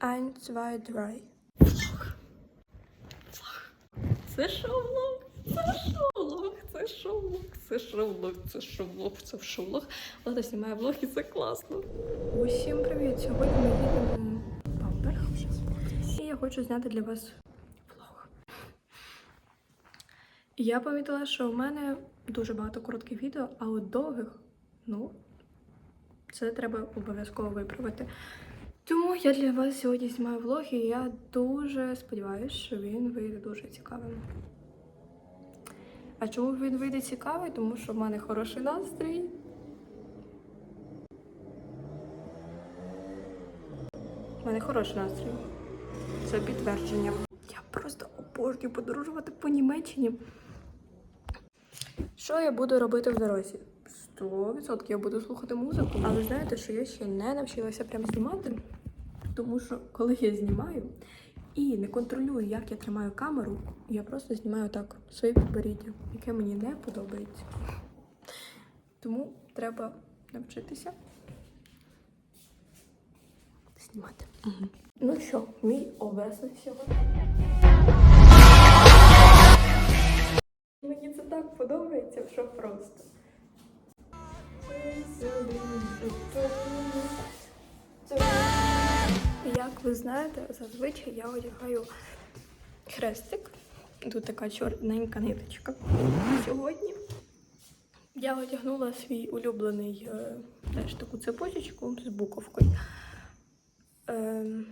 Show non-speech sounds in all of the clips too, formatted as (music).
Ein, zwei, drei. Це шоулог, це шоулог, це шоулог, це шоулог, це шоулог, це шоулог. Влада знімає влог і це класно. Усім привіт! Сьогодні ми їдемо в Бамберг. І я хочу зняти для вас влог. Я помітила, що в мене дуже багато коротких відео, а от довгих, ну, це треба обов'язково виправити. Тому я для вас сьогодні знімаю влог, і я дуже сподіваюся, що він вийде дуже цікавим. А чому він вийде цікавий? Тому що в мене хороший настрій. У мене хороший настрій. Це підтвердження. Я просто обожнюю подорожувати по Німеччині. Що я буду робити в дорозі? 100% я буду слухати музику. А ви знаєте, що я ще не навчилася прям знімати. Тому що коли я знімаю і не контролюю, як я тримаю камеру, я просто знімаю так своє підборіддя, яке мені не подобається. Тому треба навчитися знімати. Ну що, мій образ сьогодні. Мені це так подобається, що просто. Як ви знаєте, зазвичай я одягаю хрестик. Тут така чорненька ниточка. Сьогодні я одягнула свій улюблений е, теж таку цепочечку з буковкою. Ем,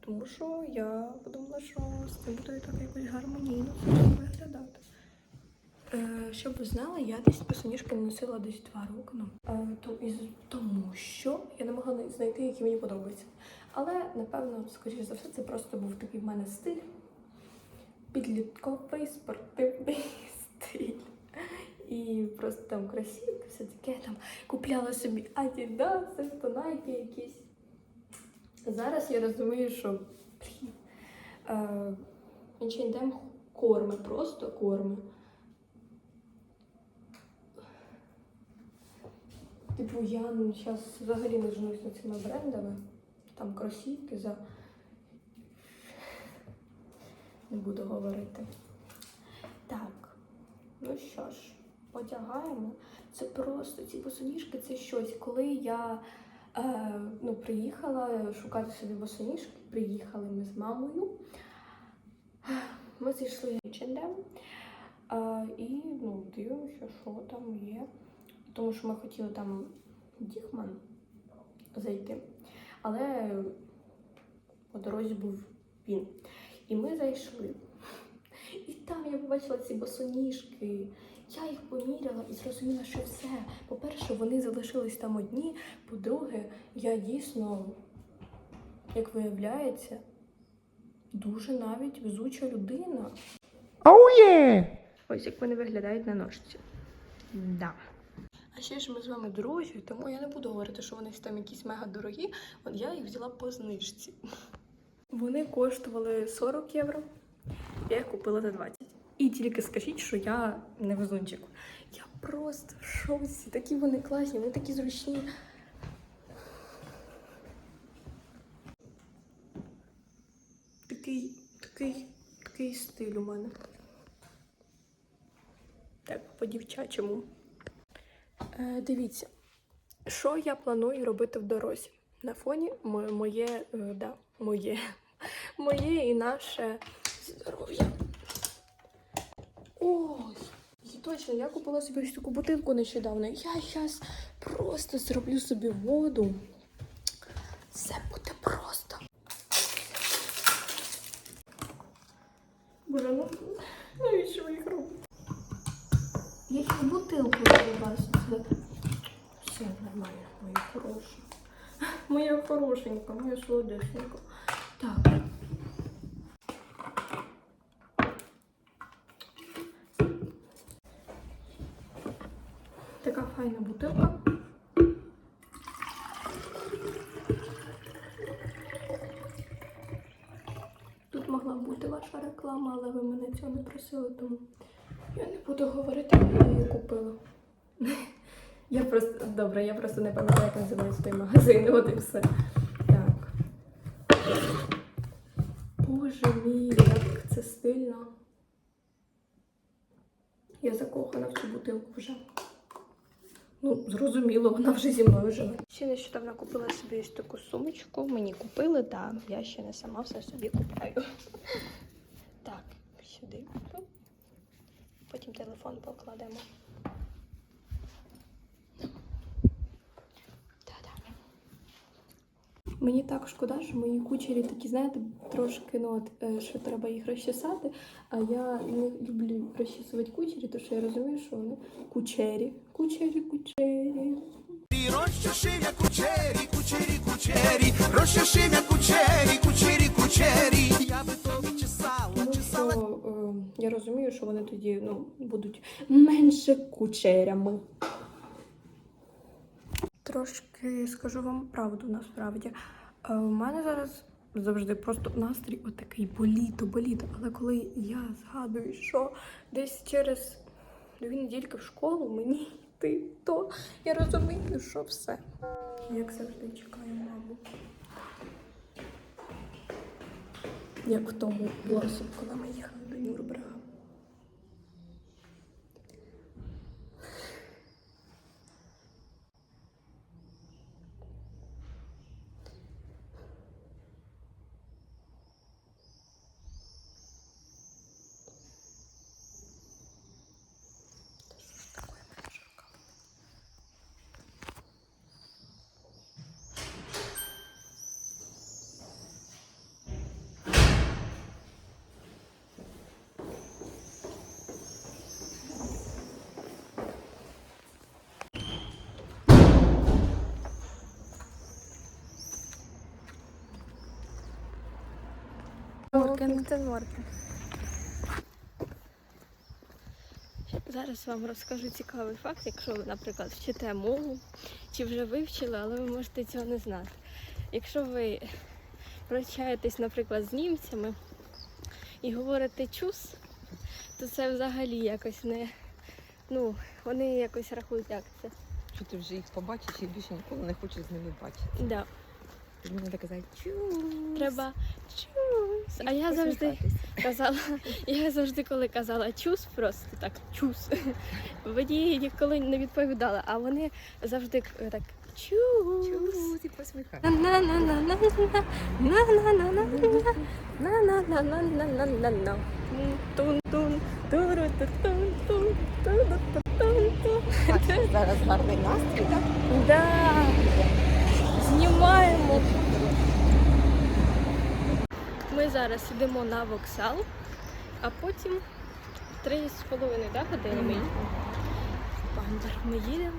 тому що я подумала, що з цим буде так якось гармонійно виглядати. Е, щоб ви знали, я десь босоніжки носила десь два роки. Ну, е, тому що я не могла знайти, які мені подобаються. Але, напевно, скоріше за все, це просто був такий в мене стиль. Підлітковий спортивний (laughs) стиль. І просто там красиві, все таке там купляла собі адідаси, то Nike якісь. Зараз я розумію, що блін, е, H&M корми, просто корми. Типу, я зараз взагалі не женусь над цими брендами. Там кросівки за. Не буду говорити. Так, ну що ж, одягаємо. Це просто ці босоніжки, це щось. Коли я е, ну, приїхала шукати собі босоніжки, приїхали ми з мамою. Ми зайшли в H&M е, і ну, дивимося, що там є. Тому що ми хотіли там в Діхман зайти, але по дорозі був він. І ми зайшли. І там я побачила ці босоніжки. Я їх поміряла і зрозуміла, що все. По-перше, вони залишились там одні. По-друге, я дійсно, як виявляється, дуже навіть везуча людина. Oh yeah! Ось як вони виглядають на ножці. Да. А ще ж ми з вами друзі, тому я не буду говорити, що вони там якісь мега дорогі. От я їх взяла по знижці. Вони коштували 40 євро. Я їх купила за 20. І тільки скажіть, що я не везунчик. Я просто в шоці. Такі вони класні, вони такі зручні. Такий, такий, такий стиль у мене. Так, по-дівчачому. Е, дивіться, що я планую робити в дорозі. На фоні мо- моє, е, да, моє, (laughs) моє і наше здоров'я. Ось, точно, я купила собі ось таку бутилку нещодавно. Я зараз просто зроблю собі воду. Все буде просто. Боже, ну навіщо ви Я бутилку вас. Все, нормально, моя хороша. Моя хорошенька, моя солодесенька. Так. Така файна бутилка. Тут могла бути ваша реклама, але ви мене цього не просили, тому Я просто добре, я просто не пам'ятаю, як називається той магазин, от і все. Так. Боже мій, як це стильно. Я закохана в цю бутилку вже. Ну, зрозуміло, вона вже зі мною живе. Ще нещодавно купила собі ось таку сумочку. Мені купили, так. Я ще не сама все собі купляю. Так, сюди. Потім телефон покладемо. Мені так шкода, що мої кучері такі, знаєте, трошки ну, от, е, що треба їх розчесати. А я не люблю розчісувати кучері, тому що я розумію, що вони кучері. Кучері, кучері. Розчеши я кучері, кучері, кучері, розчеши я кучері, кучері, кучері. Я би тобі чесала, Тому чесала. що е, я розумію, що вони тоді ну, будуть менше кучерями. Трошки скажу вам правду насправді. Е, У мене зараз завжди просто настрій отакий боліто, боліто. Але коли я згадую, що десь через дві недільки в школу мені йти, то я розумію, що все. Як завжди чекаю маму. Як в тому блосі, коли ми їхали до Нюрнберга. Моркін. Зараз вам розкажу цікавий факт, якщо ви, наприклад, вчите мову чи вже вивчили, але ви можете цього не знати. Якщо ви прощаєтесь, наприклад, з німцями і говорите чус, то це взагалі якось не. Ну, вони якось рахують, як це. Що ти вже їх побачиш і більше ніколи не хочеш з ними бачити. Да. Тобі треба казати чус. Треба чус. А я завжди казала, я завжди, коли казала чус, просто так чус. Мені ніколи не відповідала, а вони завжди е, так чус. Чус і посміхаються. Тун-тун, Тунтун. Зараз гарний настрій, так? Да. Знімаємо. Ми зараз йдемо на вокзал, а потім три з половиною да, години ми їдемо. Бамбер, ми їдемо.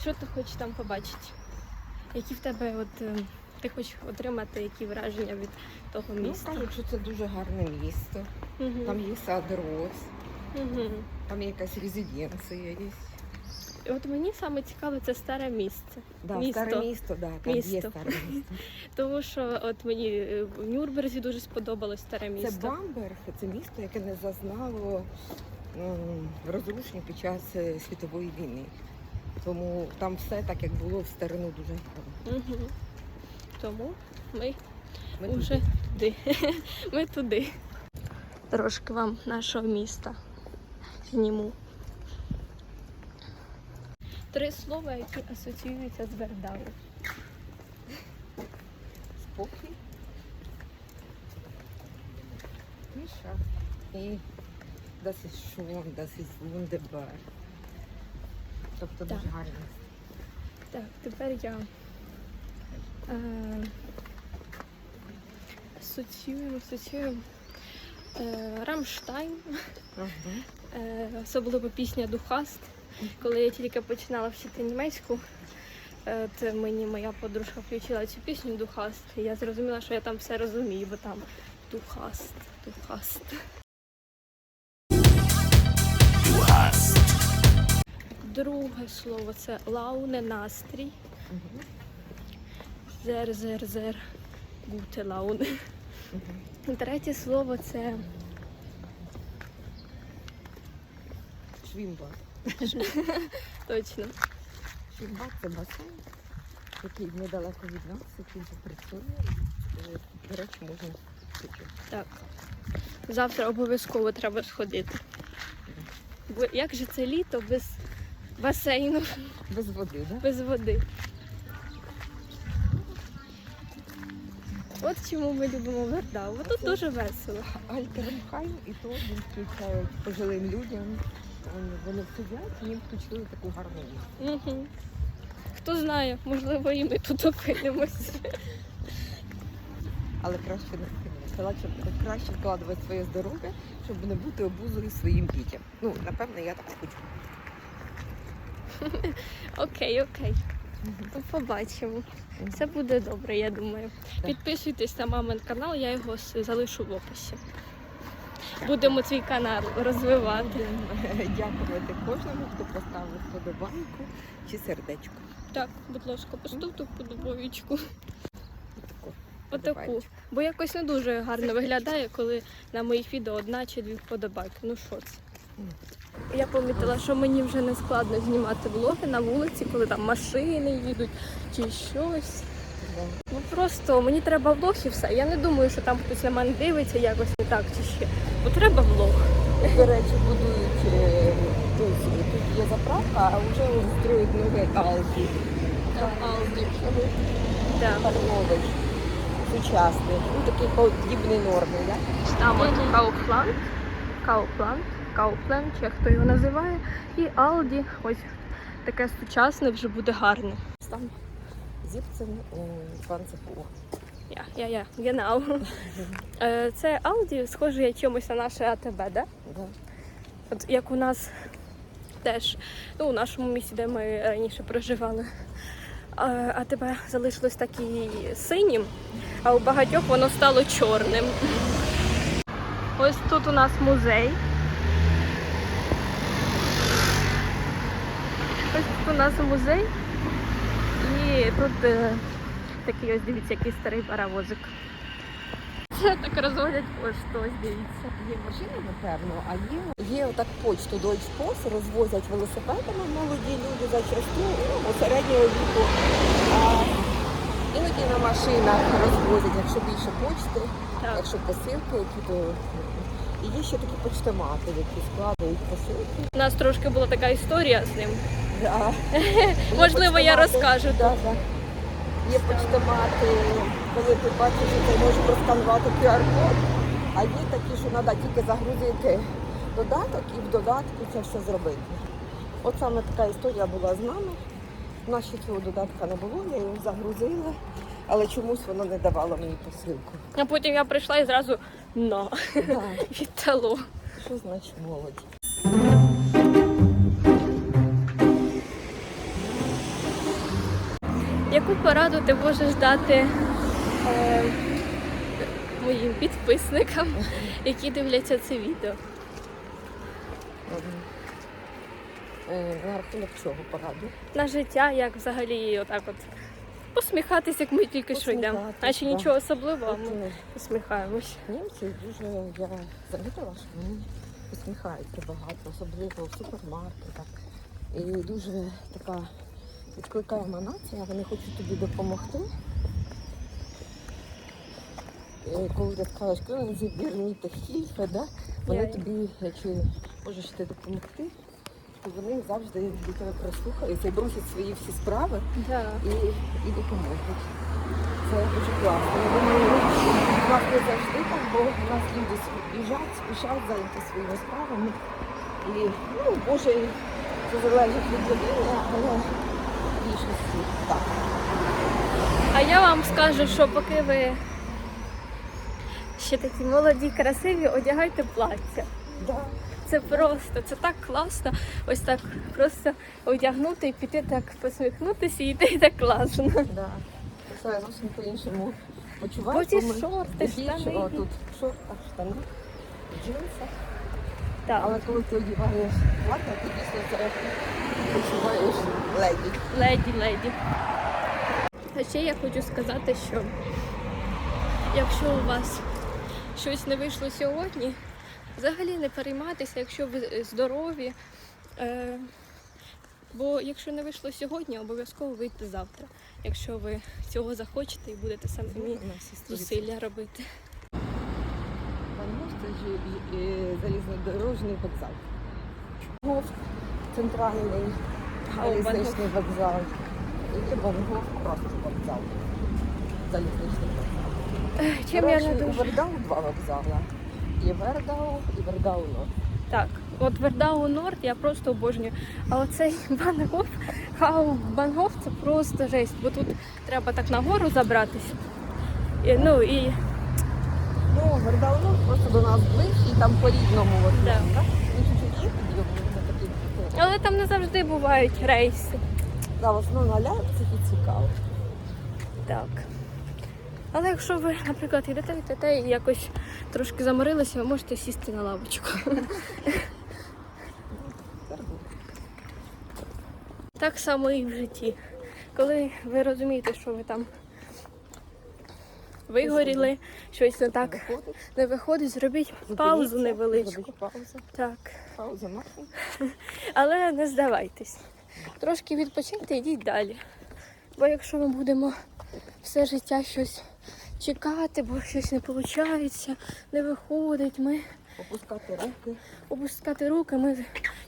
Що ти хочеш там побачити? Які в тебе от е, ти хочеш отримати які враження від того Ну, міста? кажуть, що це дуже гарне місто. Мгм. Там є сад роз, Мгм. там є якась резиденція є. І От мені саме цікаве це старе місце. Да, Місто. старе місто, да, там є старе місто. (laughs) Тому що от мені е, в Нюрнберзі дуже сподобалось старе Це. Бамберг, це місто, яке не зазнало м, розрушень під час е, світової війни. Тому там все так, як було в старину дуже гарно. Угу. Тому ми Ми вже туди. (laughs) Ми туди. Трошки вам нашого міста зніму. Три слова, які асоціюються з Вердау. спокій. Тиша. І das ist schön, das ist wunderbar. Тобто Так. дуже гарно. Так, тепер я е, асоціюємо, асоціюємо е, Рамштайн. Ага. Е, особливо пісня Духаст. Коли я тільки починала вчити німецьку, е, от мені моя подружка включила цю пісню Духаст. І я зрозуміла, що я там все розумію, бо там Духаст, Духаст. Друге слово це лауне, настрій. Зер, зер, зер. Гуте лауне. Третє слово це Швімбад. (laughs) точно. Швімбад це басейн, який недалеко від нас, який вже працює. Е, До речі, можна хочу. Так. Завтра обов'язково треба сходити. Бо як же це літо без басейну, Без води, да? без води? От чому ми любимо Вардау. Бо тут дуже весело. Альтернхайм і то він включають пожилим людям. Вони, вони сидять, і їм включили таку музику. Угу. Хто знає, можливо, і ми тут опинимось. Але краще не краще, краще вкладувати своє здоров'я, щоб не бути обузою своїм дітям. Ну, напевно, я так хочу. Окей, окей. То побачимо. Все буде добре, я думаю. Підписуйтесь на мамин канал, я його с- залишу в описі. Будемо твій канал розвивати. Дякувати кожному, хто поставив вподобайку чи сердечко. Так, будь ласка, поставте. Отаку. Отаку. Бо якось не дуже гарно виглядає, коли на моїх відео одна чи дві вподобайки. Ну що це? Я помітила, що мені вже не складно знімати влоги на вулиці, коли там машини їдуть чи щось. Ну просто мені треба влог і все. Я не думаю, що там хтось на мене дивиться якось не так чи ще. Бо треба влог. До речі, будують е, тут, тут є заправка, а вже строють новий Алді. Алді. Так. Сучасний. Ну такий подібний норми, да? Там от Kaufland, Kaufland, Kaufland, чи як хто його називає, і Aldi. Ось таке сучасне вже буде гарне. Там зіпцем 20 Uhr. Я, я, я, genau. (laughs) Е, Це Aldi схоже чимось на наше АТБ, да? Да. От як у нас теж, ну, у нашому місті, де ми раніше проживали. АТБ залишилось такі синім, а у багатьох воно стало чорним. Ось тут у нас музей. Ось тут у нас музей. І тут е, такий ось дивіться, який старий паровозик. Це (laughs) так розводять пошту, ось дивіться. Є машини, напевно, а є, є отак почту Deutsche Post, розвозять велосипедами молоді люди зачасту, ну, середнього віку. А іноді на машинах розвозять, якщо більше почти, Так. якщо посилки, які то. І є ще такі почтомати, які складають посилки. У нас трошки була така історія з ним. Да. (laughs) Можливо, я розкажу. Да, да. Є почтомати, коли ти бачиш, що ти можеш просканувати QR-код, а є такі, що треба тільки загрузити додаток і в додатку це все зробити. От саме така історія була з нами. У нас ще цього додатка не було, я його загрузила, але чомусь воно не давало мені посилку. А потім я прийшла і зразу на Да. (laughs) віддало. Що значить молодь? Яку пораду ти можеш дати е, моїм підписникам, які дивляться це відео? Е, На рахунок чого пораду? На життя, як взагалі отак от посміхатися, як ми тільки що йдемо. Посміхатись, Наче да. нічого особливого, а ми посміхаємось. Німці дуже я замітила, що вони посміхаються багато, особливо в супермаркетах. І дуже така відкликаема нація, вони хочуть тобі допомогти. І коли ти скажеш, коли зібірніти хільфе, да? вони тобі, якщо можеш ти допомогти, то вони завжди до тебе прислухаються і бросять свої всі справи і, і допоможуть. Це дуже класно. Я думаю, не завжди так, бо у нас люди біжать, спішать зайняти своїми справами. І, ну, Боже, це залежить від людини, але більшості так. А я вам скажу, що поки ви ще такі молоді, красиві, одягайте плаття. Да. Це просто, це так класно. Ось так просто одягнути і піти так посміхнутися і йти так класно. Да. Це я зовсім по-іншому почуваю. Бо ми шорти, штани. О, тут в шортах, штани, джинсах. Так, Але коли ти одягаєш плаття, ти дійсно це почуваєш леді. леді, леді. А ще я хочу сказати, що якщо у вас щось не вийшло сьогодні, взагалі не переймайтеся, якщо ви здорові. Е, бо якщо не вийшло сьогодні, обов'язково вийти завтра. Якщо ви цього захочете і будете самі сторінки. зусилля робити. Вангоф це ж і- і залізнодорожний вокзал. Вангоф центральний залізничний вокзал. І Вангоф просто вокзал. Залізничний вокзал. Чим До я не у дуже. Вердау два вокзали. І Вердау, і Вердау Норд. Так, от Вердау Норд я просто обожнюю. А оцей (laughs) Бангоф, Хау Бангоф це просто жесть, бо тут треба так нагору забратись. І, ну і Ну, Вердау просто до нас ближче, і там по-рідному. Да. так? Він чуть-чуть є на такий. але там не завжди бувають рейси. Да, в основному на ляпцях і цікаво. Так. Але якщо ви, наприклад, йдете, йдете і якось трошки заморилися, ви можете сісти на лавочку. Так само і в житті. Коли ви розумієте, що ви там вигоріли, щось не так не виходить, зробіть паузу невеличку. Паузу. Так. Пауза нахуй. (laughs) Але не здавайтесь. Трошки відпочиньте і йдіть далі. Бо якщо ми будемо все життя щось чекати, бо щось не виходить, не виходить, ми Опускати руки. опускати руки, ми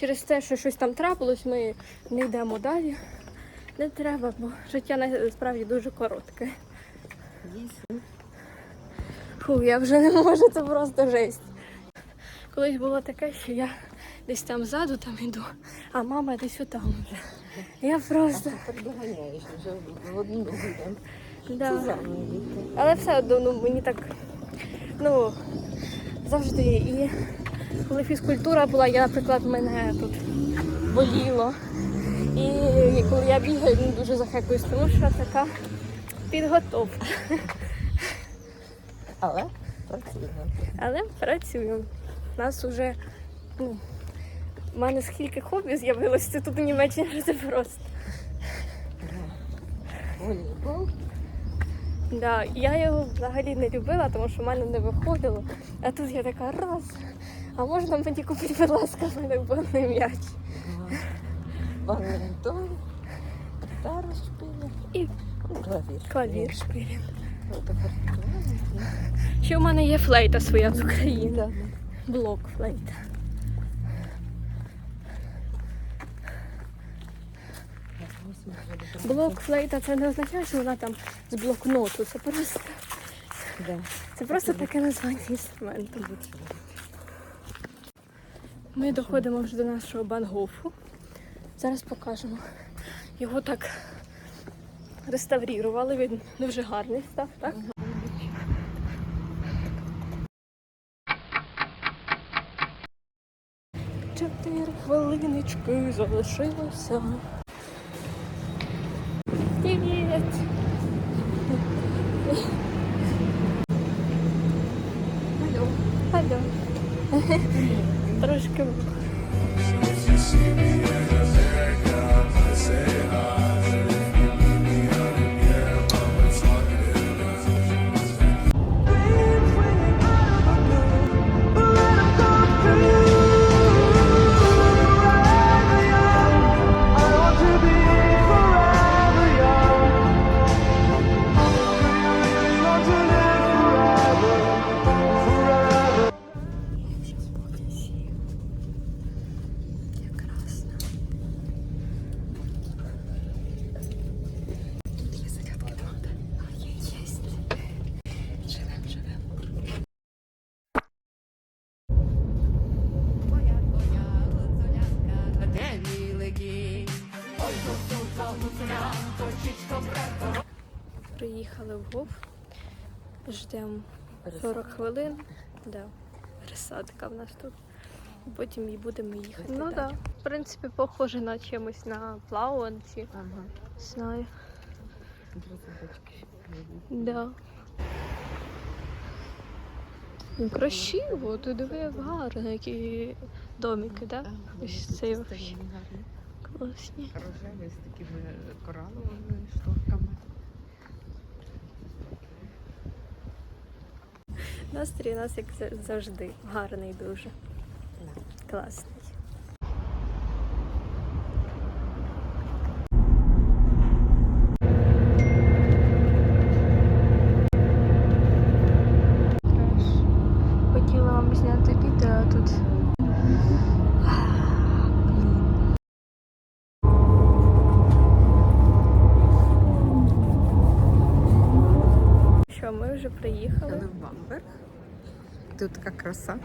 через те, що щось там трапилось, ми не йдемо далі. Не треба, бо життя насправді дуже коротке. Фу, я вже не можу, це просто жесть. Колись було таке, що я десь там ззаду там іду, а мама десь отам вже. Я просто. Так доганяєш вже в одну. Да. Але все одно ну, мені так ну, завжди. І коли фізкультура була, я, наприклад, мене тут боліло. І коли я бігаю, ну, дуже захекуюсь, тому що така підготовка. Але працюємо. Але працюю. У нас вже ну, в мене скільки хобі з'явилося тут у Німеччині, (laughs) це просто. Волейбол. Да, я його взагалі не любила, тому що в мене не виходило. А тут я така раз. А можна мені купити, будь ласка, волейбольний м'яч? Badminton. Гітару шпиля. І клавір. клавір шпилін. Ну. Ще в мене є флейта своя з України. Блок флейта. Блок флейта це не означає, що вона там з блокноту. Це просто, Да. це просто таке названня інструменту. Ми доходимо вже до нашого бангофу. Зараз покажемо. Його так реставрували, він дуже гарний став, так? Чотири хвилиночки залишилося. Приїхали в ГОВ. Ждемо 40 хвилин. Да. Пересадка в нас тут. Потім і будемо їхати. Ну так. Да. В принципі, похоже на чимось на плауанці. Ага. Знаю. Да. Ну, красиво, ти диви, як гарно, які домики, так? Да? Ось цей класні. Рожеві з такими кораловими шторками. Настрій у нас як завжди гарний дуже. Класний. Тут така краса.